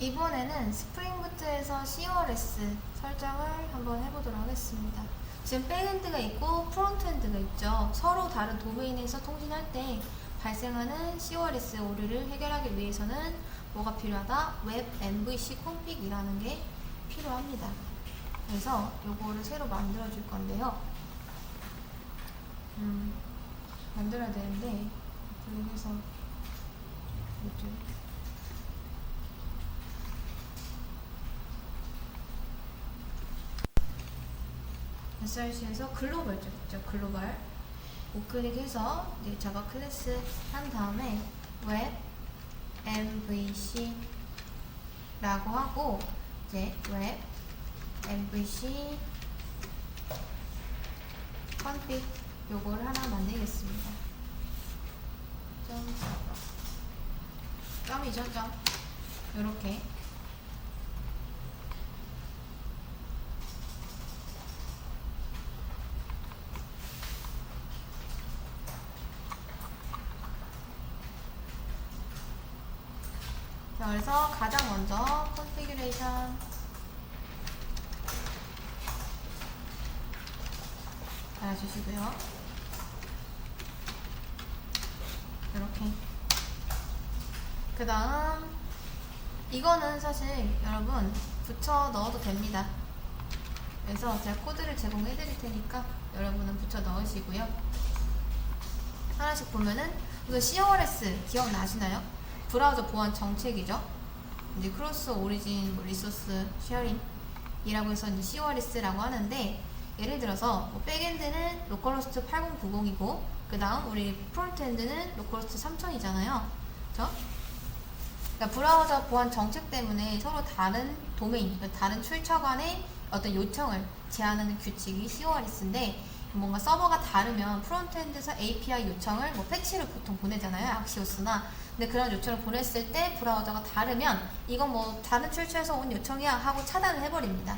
이번에는 스프링부트에서 CORS 설정을 한번 해보도록 하겠습니다. 지금 백엔드가 있고 프론트엔드가 있죠. 서로 다른 도메인에서 통신할 때 발생하는 CORS 오류를 해결하기 위해서는 뭐가 필요하다? 웹 MVC 콘픽이라는 게 필요합니다. 그래서 요거를 새로 만들어 줄 건데요. 음, 만들어야 되는데 여기서 뭐죠? SRC에서 글로벌 쪽있죠 글로벌 우클릭해서 이제 자바 클래스 한 다음에 웹 MVC 라고 하고 이제 웹 MVC config 요거를 하나 만들겠습니다. 점. 점이죠 점. 요렇게 그래서 가장 먼저 컨피규레이션 달아주시고요. 이렇게. 그 다음, 이거는 사실 여러분 붙여 넣어도 됩니다. 그래서 제가 코드를 제공해 드릴 테니까 여러분은 붙여 넣으시고요. 하나씩 보면은, 이거 CORS 기억나시나요? 브라우저 보안 정책이죠. 이제 크로스 오리진 뭐 리소스 쉐어링이라고 해서 이제 CORS라고 하는데 예를 들어서 뭐 백엔드는 로컬호스트 8090이고 그 다음 우리 프론트엔드는 로컬호스트 3000이잖아요. 그죠? 그러니까 브라우저 보안 정책 때문에 서로 다른 도메인, 그러니까 다른 출처 간의 어떤 요청을 제한하는 규칙이 CORS인데 뭔가 서버가 다르면 프론트엔드에서 API 요청을 뭐 패치를 보통 보내잖아요. 악시오스나. 근데 그런 요청을 보냈을 때 브라우저가 다르면 이건 뭐 다른 출처에서 온 요청이야 하고 차단을 해버립니다.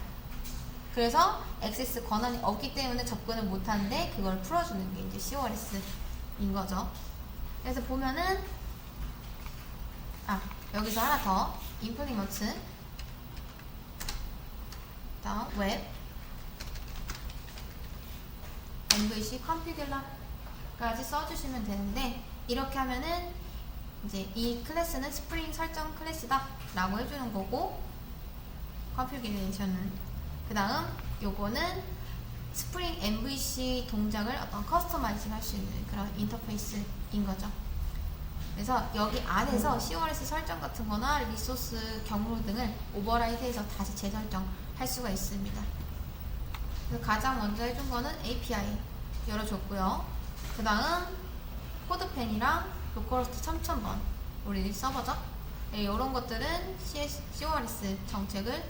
그래서 액세스 권한이 없기 때문에 접근을 못하는데 그걸 풀어주는 게 이제 CORS인 거죠. 그래서 보면은 아 여기서 하나 더 임플리먼트 다음 웹 MVC 컴피귤러까지 써주시면 되는데 이렇게 하면은 이제 이 클래스는 스프링 설정 클래스다 라고 해주는 거고 컨피규레이션은. 그 다음 요거는 스프링 MVC 동작을 어떤 커스터마이징 할 수 있는 그런 인터페이스인 거죠. 그래서 여기 안에서 CORS 설정 같은 거나 리소스 경로 등을 오버라이드해서 다시 재설정 할 수가 있습니다. 가장 먼저 해준 거는 API 열어줬고요. 그 다음 코드펜이랑 로컬호스트 3000번. 우리 서버죠. 이런 것들은 CS, CORS 정책을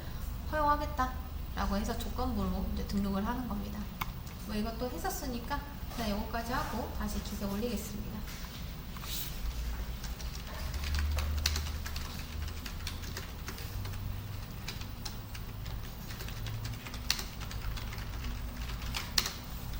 허용하겠다 라고 해서 조건부로 이제 등록을 하는 겁니다. 뭐 이것도 했었으니까 그냥 이거까지 하고 다시 기세 올리겠습니다